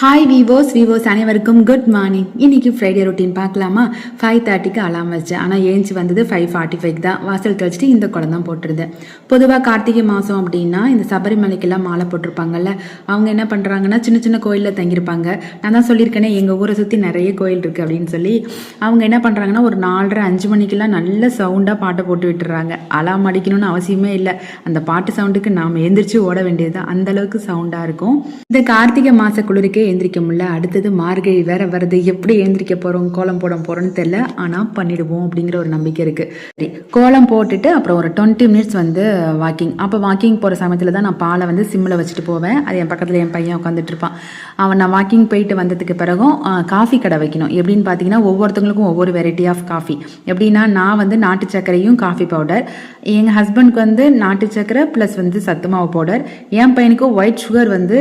Hi விவோஸ் விவோஸ் அனைவருக்கும் குட் மார்னிங் இன்னைக்கு ஃப்ரைடே ரொட்டீன் பார்க்கலாமா? ஃபைவ் தேர்ட்டிக்கு அலாம் வச்சேன் ஆனால் ஏஞ்சி வந்தது ஃபைவ் ஃபார்ட்டி ஃபைவ் தான். வாசல் தெளிச்சிட்டு இந்த குடம் தான் போட்டிருந்தேன் பொதுவாக கார்த்திகை மாதம் அப்படின்னா இந்த சபரிமலைக்கெல்லாம் மாலை போட்டிருப்பாங்கல்ல அவங்க என்ன பண்ணுறாங்கன்னா சின்ன சின்ன கோயிலில் தங்கியிருப்பாங்க. நான் தான் சொல்லியிருக்கேனே எங்கள் ஊரை சுற்றி நிறைய கோயில் இருக்குது அப்படின்னு சொல்லி அவங்க என்ன பண்ணுறாங்கன்னா ஒரு நாலரை அஞ்சு மணிக்கெல்லாம் நல்ல சவுண்டாக பாட்டை போட்டு விட்டுறாங்க. அலாம் அடிக்கணும்னு அவசியமே இல்லை. அந்த பாட்டு சவுண்டுக்கு நாம் எந்திரிச்சு ஓட வேண்டியது அந்த அளவுக்கு சவுண்டாக இருக்கும். இந்த கார்த்திகை மாத குளிருக்கு எழுந்திரிக்க முடியல. அடுத்தது மார்கழி வேற வருது. எப்படி எழுந்திரிக்க போகிறோம் கோலம் போட போகிறோன்னு தெரில ஆனால் பண்ணிடுவோம் அப்படிங்கிற ஒரு நம்பிக்கை இருக்குது சரி கோலம் போட்டுட்டு அப்புறம் ஒரு டுவெண்ட்டி மினிட்ஸ் வந்து வாக்கிங் அப்போ வாக்கிங் போகிற சமயத்தில் தான் நான் பாலை வந்து சிம்மில் வச்சுட்டு போவேன். அது என் பக்கத்தில் என் பையன் உட்காந்துட்டு இருப்பான். அவன் நான் வாக்கிங் போயிட்டு வந்ததுக்கு பிறகும் காஃபி கடை வைக்கணும். எப்படின்னு பார்த்தீங்கன்னா ஒவ்வொருத்தங்களுக்கும் ஒவ்வொரு வெரைட்டி ஆஃப் காஃபி எப்படின்னா நான் வந்து நாட்டு சர்க்கரையும் காஃபி பவுடர் எங்கள் ஹஸ்பண்ட்க்கு வந்து நாட்டு சர்க்கரை ப்ளஸ் வந்து சத்து மாவு பவுடர் என் பையனுக்கு ஒயிட் சுகர் வந்து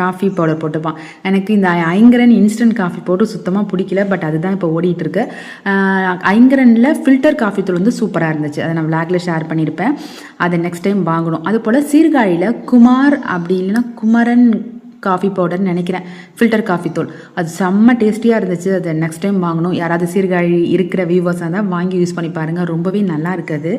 காஃபி பவுடர் போட்டுப்பான். எனக்கு இந்த ஐங்கரன் இன்ஸ்டன்ட் காஃபி போட்டு சுத்தமாக பிடிக்கல பட் அதுதான் இப்போ ஓடிட்டு இருக்கு ஐங்கரனில் ஃபில்டர் காஃபி தூள் வந்து சூப்பராக இருந்துச்சு. அதை நான் விளாக்ல ஷேர் பண்ணியிருப்பேன் அதை நெக்ஸ்ட் டைம் வாங்கணும். அது போல் சீர்காழியில் குமார் அப்படி இல்லைன்னா குமரன் காஃபி பவுடர்னு நினைக்கிறேன். ஃபில்டர் காஃபி தூள். அது செம்ம டேஸ்டியாக இருந்துச்சு. அதை நெக்ஸ்ட் டைம் வாங்கணும். யாராவது சீர்காழி இருக்கிற வியூவர்ஸாக இருந்தால் வாங்கி யூஸ் பண்ணி பாருங்கள் ரொம்பவே நல்லா இருக்குது.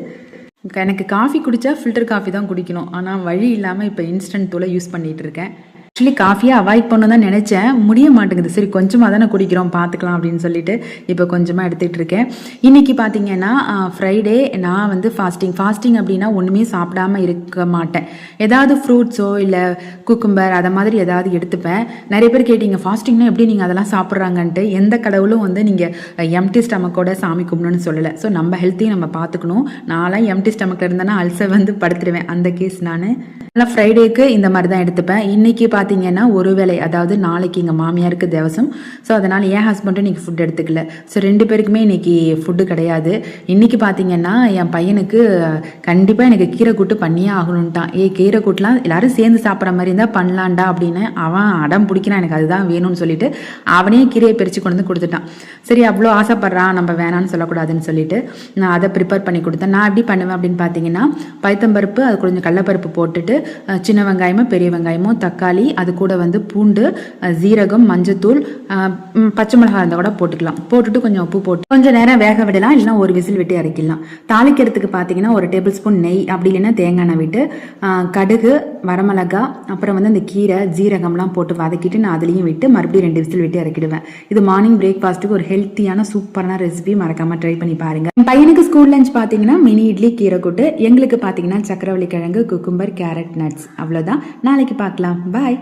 எனக்கு காஃபி குடித்தா ஃபில்டர் காஃபி தான் குடிக்கணும். ஆனால் வழி இல்லாமல் இப்போ இன்ஸ்டன்ட் தூளை யூஸ் பண்ணிகிட்டு இருக்கேன். ஆக்சுவலி காஃபியை அவாய்ட் பண்ண தான் நினச்சேன். முடிய மாட்டேங்குது. சரி கொஞ்சமாக தானே குடிக்கிறோம் பார்த்துக்கலாம் அப்படின்னு சொல்லிட்டு இப்போ கொஞ்சமாக எடுத்துகிட்டு இருக்கேன். இன்றைக்கி பார்த்தீங்கன்னா ஃப்ரைடே நான் வந்து ஃபாஸ்டிங் ஃபாஸ்டிங் அப்படின்னா ஒன்றுமே சாப்பிடாம இருக்க மாட்டேன். ஏதாவது ஃப்ரூட்ஸோ இல்லை குக்கும்பர் அதை மாதிரி ஏதாவது எடுத்துப்பேன். நிறைய பேர் கேட்டீங்க ஃபாஸ்டிங்னா எப்படி நீங்கள் அதெல்லாம் சாப்பிட்றாங்கன்ட்டு? எந்த கடவுளும் வந்து நீங்கள் எம்டி ஸ்டமக்கோட சாமி கும்பிடணும்னு சொல்லலை. ஸோ நம்ம ஹெல்த்தையும் நம்ம பார்த்துக்கணும். நான்லாம் எம்டி ஸ்டமக்கில் இருந்தேன்னா அல்சர் வந்து படுத்துடுவேன் அந்த கேஸ் நான். நான் ஃப்ரைடேக்கு இந்த மாதிரி தான் எடுத்துப்பேன். இன்னைக்கு பார்த்தீங்கன்னா ஒரு வேளை அதாவது நாளைக்கு எங்கள் மாமியாருக்கு தேவசம். ஸோ அதனால் என் ஹஸ்பண்டும் இன்னைக்கு ஃபுட் எடுத்துக்கல. ஸோ ரெண்டு பேருக்குமே இன்னைக்கு ஃபுட்டு கிடையாது. இன்னைக்கு பார்த்தீங்கன்னா என் பையனுக்கு கண்டிப்பாக எனக்கு கீரை கூட்டு பண்ணியே ஆகணுன்ட்டான் ஏ கீரை கூட்டுலாம் எல்லாரும் சேர்ந்து சாப்பிட்ற மாதிரி இருந்தால் பண்ணலான்டா அப்படின்னு அவன் அடம் பிடிக்கிறான். எனக்கு அதுதான் வேணும்னு சொல்லிட்டு அவனே கீரையை பிரித்து கொண்டு வந்து கொடுத்துட்டான். சரி அவ்வளோ ஆசைப்படுறான் நம்ம வேணாம்னு சொல்லக்கூடாதுன்னு சொல்லிட்டு நான் அதை ப்ரிப்பேர் பண்ணி கொடுத்தேன். நான் எப்படி பண்ணுவேன் அப்படின்னு பார்த்தீங்கன்னா பைத்தம்பருப்பு அது கொஞ்சம் கடலப்பருப்பு போட்டுட்டு சின்ன வெங்காயமோ பெரிய வெங்காயமோ தக்காளி அது கூட வந்து பூண்டு ஜீரகம் மஞ்சத்தூள் பச்சை மிளகாய் இருந்தால் கூட போட்டுக்கலாம். போட்டுட்டு கொஞ்சம் உப்பு போட்டு கொஞ்சம் நேரம் வேக விடலாம் இல்லைன்னா ஒரு விசில் விட்டு இறக்கிடலாம் தாளிக்கிறதுக்கு பார்த்தீங்கன்னா ஒரு டேபிள் ஸ்பூன் நெய் அப்படி இல்லைன்னா தேங்காய் எண்ணெய் விட்டு கடுகு வரமிளகா அப்புறம் வந்து அந்த கீரை ஜீரகம்லாம் போட்டு வதக்கிட்டு நான் அதுலேயும் விட்டு மறுபடியும் ரெண்டு விசில் விட்டு இறக்கிடுவேன் இது மார்னிங் பிரேக்ஃபாஸ்ட்டுக்கு ஒரு ஹெல்த்தியான சூப்பரான ரெசிபி மறக்காமல் ட்ரை பண்ணி பாருங்கள் என் பையனுக்கு ஸ்கூல் லஞ்ச் பார்த்தீங்கன்னா மினி இட்லி கீரை கூட்டு. எங்களுக்கு பார்த்தீங்கன்னா சக்கரவள்ளி கிழங்கு குக்கும்பர் கேரட் நட்ஸ் அவ்வளோதான் நாளைக்கு பார்க்கலாம். பாய்